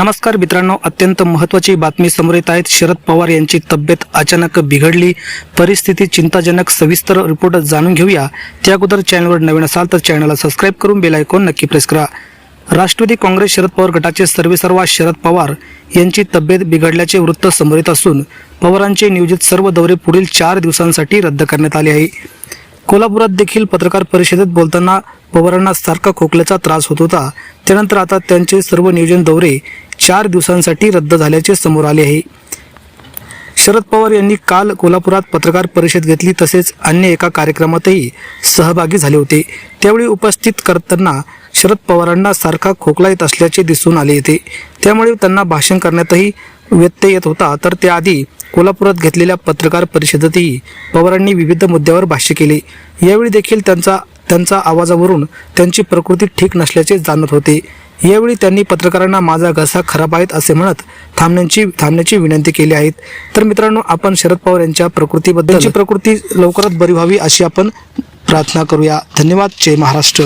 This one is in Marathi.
नमस्कार मित्रांनो अत्यंत महत्त्वाची बातमी समोर येत आहेत. शरद पवार यांची तब्येत अचानक बिघडली. परिस्थिती चिंताजनक सविस्तर रिपोर्ट जाणून घेऊया. त्या अगोदर चॅनलवर नवीन असाल तर चॅनलला सबस्क्राईब करून बेल आयकॉन नक्की प्रेस करा. राष्ट्रवादी काँग्रेस शरद पवार गटाचे सर्वेसर्वा शरद पवार यांची तब्येत बिघडल्याचे वृत्त समोर येत असून पवारांचे नियोजित सर्व दौरे पुढील चार दिवसांसाठी रद्द करण्यात आले आहे. कोल्हापुरात देखील पत्रकार परिषदेत बोलताना पवारांना सारखा खोकल्याचा त्रास होत होता. त्यानंतर आता त्यांचे सर्व नियोजन दौरे चार दिवसांसाठी रद्द झाल्याचे समोर आले आहे. शरद पवार यांनी काल कोल्हापुरात पत्रकार परिषद घेतली तसेच अन्य एका कार्यक्रमातही सहभागी झाले होते. त्यावेळी उपस्थित करताना शरद पवारांना सारखा खोकला येत असल्याचे दिसून आले होते. त्यामुळे त्यांना भाषण करण्यातही व्यत्यय येत होता. तर त्याआधी कोल्हापुरात घेतलेल्या पत्रकार परिषदेतही पवारांनी विविध मुद्द्यावर भाष्य केले. यावेळी देखील त्यांचा त्यांचा आवाजावरून त्यांची प्रकृती ठीक नसल्याचे जाणत होते. यावेळी त्यांनी पत्रकारांना माझा घसा खराब आहेत असे म्हणत थांबण्याची थांबण्याची विनंती केली आहेत तर मित्रांनो आपण शरद पवार यांच्या प्रकृतीबद्दल प्रकृती लवकरात बरी व्हावी अशी आपण प्रार्थना करूया. धन्यवाद. जय महाराष्ट्र.